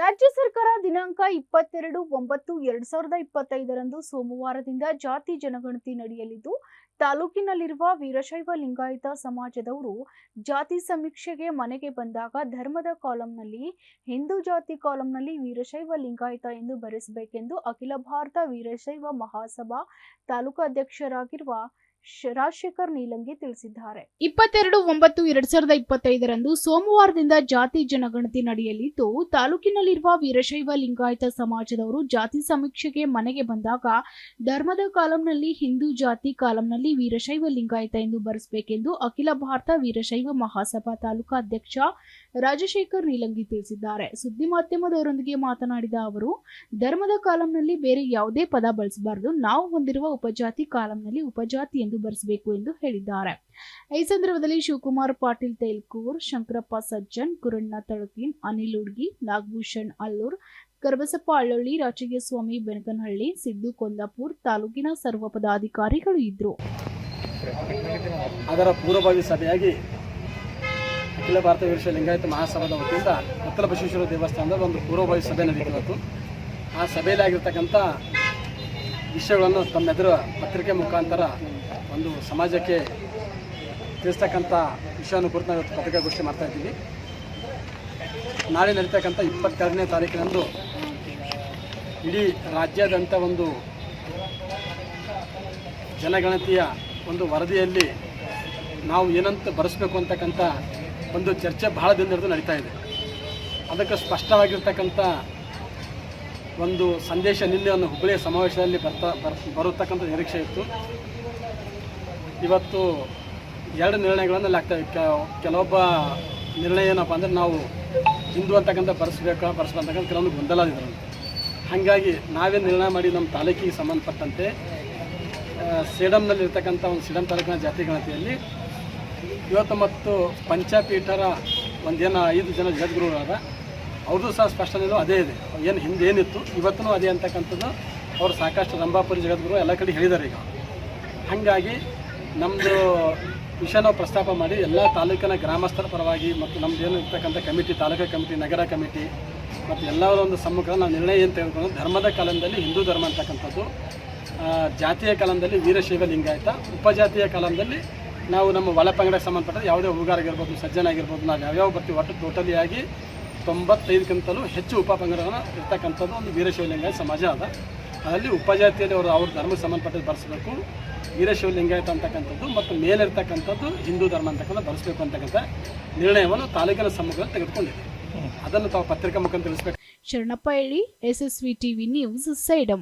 ರಾಜ್ಯ ಸರ್ಕಾರ ದಿನಾಂಕ ಇಪ್ಪತ್ತೆರಡು ಒಂಬತ್ತು ಎರಡ್ ಸಾವಿರದ ಇಪ್ಪತ್ತೈದರಂದು ಸೋಮವಾರದಿಂದ ಜಾತಿ ಜನಗಣತಿ ನಡೆಯಲಿದ್ದು, ತಾಲೂಕಿನಲ್ಲಿರುವ ವೀರಶೈವ ಲಿಂಗಾಯತ ಸಮಾಜದವರು ಜಾತಿ ಸಮೀಕ್ಷೆಗೆ ಮನೆಗೆ ಬಂದಾಗ ಧರ್ಮದ ಕಾಲಂನಲ್ಲಿ, ಹಿಂದೂ ಜಾತಿ ಕಾಲಂನಲ್ಲಿ ವೀರಶೈವ ಲಿಂಗಾಯತ ಎಂದು ಬರೆಸಬೇಕೆಂದು ಅಖಿಲ ಭಾರತ ವೀರಶೈವ ಮಹಾಸಭಾ ತಾಲೂಕು ಅಧ್ಯಕ್ಷರಾಗಿರುವ ಶ- ರಾಜಶೇಖರ್ ನೀಲಂಗಿ ತಿಳಿಸಿದ್ದಾರೆ. ಇಪ್ಪತ್ತೆರಡು ಒಂಬತ್ತು ಎರಡ್ ಸಾವಿರದ ಇಪ್ಪತ್ತೈದರಂದು ಸೋಮವಾರದಿಂದ ಜಾತಿ ಜನಗಣತಿ ನಡೆಯಲಿದ್ದು, ತಾಲೂಕಿನಲ್ಲಿರುವ ವೀರಶೈವ ಲಿಂಗಾಯತ ಸಮಾಜದವರು ಜಾತಿ ಸಮೀಕ್ಷೆಗೆ ಮನೆಗೆ ಬಂದಾಗ, ಧರ್ಮದ ಕಾಲಂನಲ್ಲಿ ಹಿಂದೂ ಜಾತಿ ಕಾಲಂನಲ್ಲಿ ವೀರಶೈವ ಲಿಂಗಾಯತ ಎಂದು ಬರೆಸಬೇಕೆಂದು ಅಖಿಲ ಭಾರತ ವೀರಶೈವ ಮಹಾಸಭಾ ತಾಲೂಕಾ ಅಧ್ಯಕ್ಷ ರಾಜಶೇಖರ್ ನೀಲಂಗಿ ತಿಳಿಸಿದ್ದಾರೆ. ಸುದ್ದಿ ಮಾಧ್ಯಮದವರೊಂದಿಗೆ ಮಾತನಾಡಿದ ಅವರು, ಧರ್ಮದ ಕಾಲಂನಲ್ಲಿ ಬೇರೆ ಯಾವುದೇ ಪದ ಬಳಸಬಾರದು. ನಾವು ಹೊಂದಿರುವ ಉಪಜಾತಿ ಕಾಲಂನಲ್ಲಿ ಉಪಜಾತಿ ಎಂದು ಬರೆಸಬೇಕು ಎಂದು ಹೇಳಿದ್ದಾರೆ. ಈ ಸಂದರ್ಭದಲ್ಲಿ ಶಿವಕುಮಾರ್ ಪಾಟೀಲ್ ತೇಲ್ಕೂರ್, ಶಂಕರಪ್ಪ ಸಜ್ಜನ್, ಕುರಣ್ಣ ತಳಕಿನ್, ಅನಿಲ್ ಉಡ್ಗಿ, ನಾಗಭೂಷಣ್ ಅಲ್ಲೂರ್, ಕರಬಸಪ್ಪ ಅಳ್ಳೊಳ್ಳಿ ಸ್ವಾಮಿ ಬೆನಕನಹಳ್ಳಿ, ಸಿದ್ದು ಕೊಂದಾಪುರ್ ತಾಲೂಕಿನ ಸರ್ವ ಪದಾಧಿಕಾರಿಗಳು ಇದ್ದರು. ಅದರ ಪೂರ್ವಭಾವಿ ಸಭೆಯಾಗಿ ಅಖಿಲ ಭಾರತ ವೀರಶೈವ ಲಿಂಗಾಯತ ಮಹಾಸಭಾದ ವತಿಯಿಂದ ಉತ್ತರ ಬಸವೇಶ್ವರ ದೇವಸ್ಥಾನದ ಒಂದು ಪೂರ್ವಭಾವಿ ಸಭೆ ನಡೀತು ಆ ಸಭೆಯಲ್ಲಿ ಆಗಿರ್ತಕ್ಕಂಥ ವಿಷಯಗಳನ್ನು ತಮ್ಮೆದುರು ಪತ್ರಿಕೆ ಮುಖಾಂತರ ಒಂದು ಸಮಾಜಕ್ಕೆ ತಿಳಿಸ್ತಕ್ಕಂಥ ವಿಷಯವನ್ನು ಕುರಿತು ನಾವು ಇವತ್ತು ಪತ್ರಿಕಾಗೋಷ್ಠಿ ಮಾಡ್ತಾ ಇದ್ದೀವಿ. ನಾಳೆ ನಡೀತಕ್ಕಂಥ ಇಪ್ಪತ್ತೆರಡನೇ ತಾರೀಕಿನಂದು ಇಡೀ ರಾಜ್ಯಾದ್ಯಂತ ಒಂದು ಜನಗಣತಿಯ ಒಂದು ವರದಿಯಲ್ಲಿ ನಾವು ಏನಂತ ಬರೆಸ್ಬೇಕು ಅಂತಕ್ಕಂಥ ಒಂದು ಚರ್ಚೆ ಬಹಳ ದಿನದ ನಡೀತಾ ಇದೆ. ಅದಕ್ಕೆ ಸ್ಪಷ್ಟವಾಗಿರ್ತಕ್ಕಂಥ ಒಂದು ಸಂದೇಶ ನಿನ್ನೆ ಒಂದು ಹುಬ್ಬಳ್ಳಿಯ ಸಮಾವೇಶದಲ್ಲಿ ಬರ್ತಾ, ಬರ್ ಬರತಕ್ಕಂಥ ನಿರೀಕ್ಷೆ ಇತ್ತು. ಇವತ್ತು ಎರಡು ನಿರ್ಣಯಗಳನ್ನು ಲಾಗ್ತಾ ಇದೆ ಕೆಲವೊಬ್ಬ ನಿರ್ಣಯ ಏನಪ್ಪ ಅಂದರೆ ನಾವು ಹಿಂದೂ ಅಂತಕ್ಕಂಥ ಬರೆಸ್ಬೇಕಾ ಬರೆಸ್ಬೇಕಂತಕ್ಕಂಥ ಕೆಲವೊಂದು ಗೊಂದಲ ಇದ್ರು ಹಾಗಾಗಿ ನಾವೇ ನಿರ್ಣಯ ಮಾಡಿ ನಮ್ಮ ತಾಲೂಕಿಗೆ ಸಂಬಂಧಪಟ್ಟಂತೆ ಸೇಡಮ್ನಲ್ಲಿರ್ತಕ್ಕಂಥ ಒಂದು ಸೇಡಮ್ ತಾಲೂಕಿನ ಜಾತಿ ಗಣತಿಯಲ್ಲಿ ಇವತ್ತು ಮತ್ತು ಪಂಚಪೀಠರ ಒಂದೇನು ಐದು ಜನ ಜಗದ್ಗುರುಗಳಾದ ಅವ್ರದ್ದು ಸಹ ಸ್ಪಷ್ಟನೆ ಅದೇ ಇದೆ. ಏನು ಹಿಂದೆ ಏನಿತ್ತು, ಇವತ್ತೂ ಅದೇ ಅಂತಕ್ಕಂಥದ್ದು ಅವರು ಸಾಕಷ್ಟು ರಂಭಾಪುರಿ ಜಗದ್ಗುರು ಎಲ್ಲ ಕಡೆ ಹೇಳಿದ್ದಾರೆ ಈಗ. ಹಾಗಾಗಿ ನಮ್ಮದು ವಿಷಯ ನಾವು ಪ್ರಸ್ತಾಪ ಮಾಡಿ, ಎಲ್ಲ ತಾಲೂಕಿನ ಗ್ರಾಮಸ್ಥರ ಪರವಾಗಿ ಮತ್ತು ನಮ್ದು ಏನು ಇರ್ತಕ್ಕಂಥ ಕಮಿಟಿ, ತಾಲೂಕು ಕಮಿಟಿ, ನಗರ ಕಮಿಟಿ ಮತ್ತು ಎಲ್ಲರ ಒಂದು ಸಮ್ಮುಖ ನಾವು ನಿರ್ಣಯ ಏನು ತೆಗೆದುಕೊಂಡು ಧರ್ಮದ ಕಾಲದಲ್ಲಿ ಹಿಂದೂ ಧರ್ಮ ಅಂತಕ್ಕಂಥದ್ದು ಜಾತಿಯ ಕಾಲದಲ್ಲಿ ವೀರಶೈವ ಲಿಂಗಾಯತ ಉಪಜಾತಿಯ ಕಾಲದಲ್ಲಿ ನಾವು ನಮ್ಮ ಒಳ ಪಂಗಡಕ್ಕೆ ಸಂಬಂಧಪಟ್ಟ ಯಾವುದೇ ಹೂಗಾರಾಗಿರ್ಬೋದು ಸಜ್ಜನ ಆಗಿರ್ಬೋದು, ನಾವು ಯಾವ್ಯಾವ ಬರ್ತೀವಿ, ಒಟ್ಟು ಟೋಟಲಿ ಆಗಿ ತೊಂಬತ್ತೈದಕ್ಕಿಂತಲೂ ಹೆಚ್ಚು ಉಪಪಂಗಡಗಳ ಇರ್ತಕ್ಕಂಥದ್ದು ಒಂದು ವೀರಶೈವ ಲಿಂಗಾಯತ ಸಮಾಜ ಅದ. ಅದರಲ್ಲಿ ಉಪಜಾತಿಯಲ್ಲಿ ಅವರು ಅವ್ರ ಧರ್ಮಕ್ಕೆ ಸಂಬಂಧಪಟ್ಟದ್ದು ಬರೆಸಬೇಕು. ವೀರಶೈವ ಲಿಂಗಾಯತ ಅಂತಕ್ಕಂಥದ್ದು ಮತ್ತು ಮೇಲಿರ್ತಕ್ಕಂಥದ್ದು ಹಿಂದೂ ಧರ್ಮ ಅಂತಕ್ಕಂಥ ಬರೆಸಬೇಕು ಅಂತಕ್ಕಂಥ ನಿರ್ಣಯವನ್ನು ತಾಲೂಕಿನ ಸಮ್ಮುಖದಲ್ಲಿ ತೆಗೆದುಕೊಂಡಿದೆ. ಅದನ್ನು ತಾವು ಪತ್ರಿಕಾ ಮುಖಾಂತರ ತಿಳಿಸ್ಬೇಕು. ಶರಣಪ್ಪ ಎಳ್ಳಿ ಎಸ್ಎಸ್ವಿ ಟಿವಿ ನ್ಯೂಸ್ ಸೇಡಂ.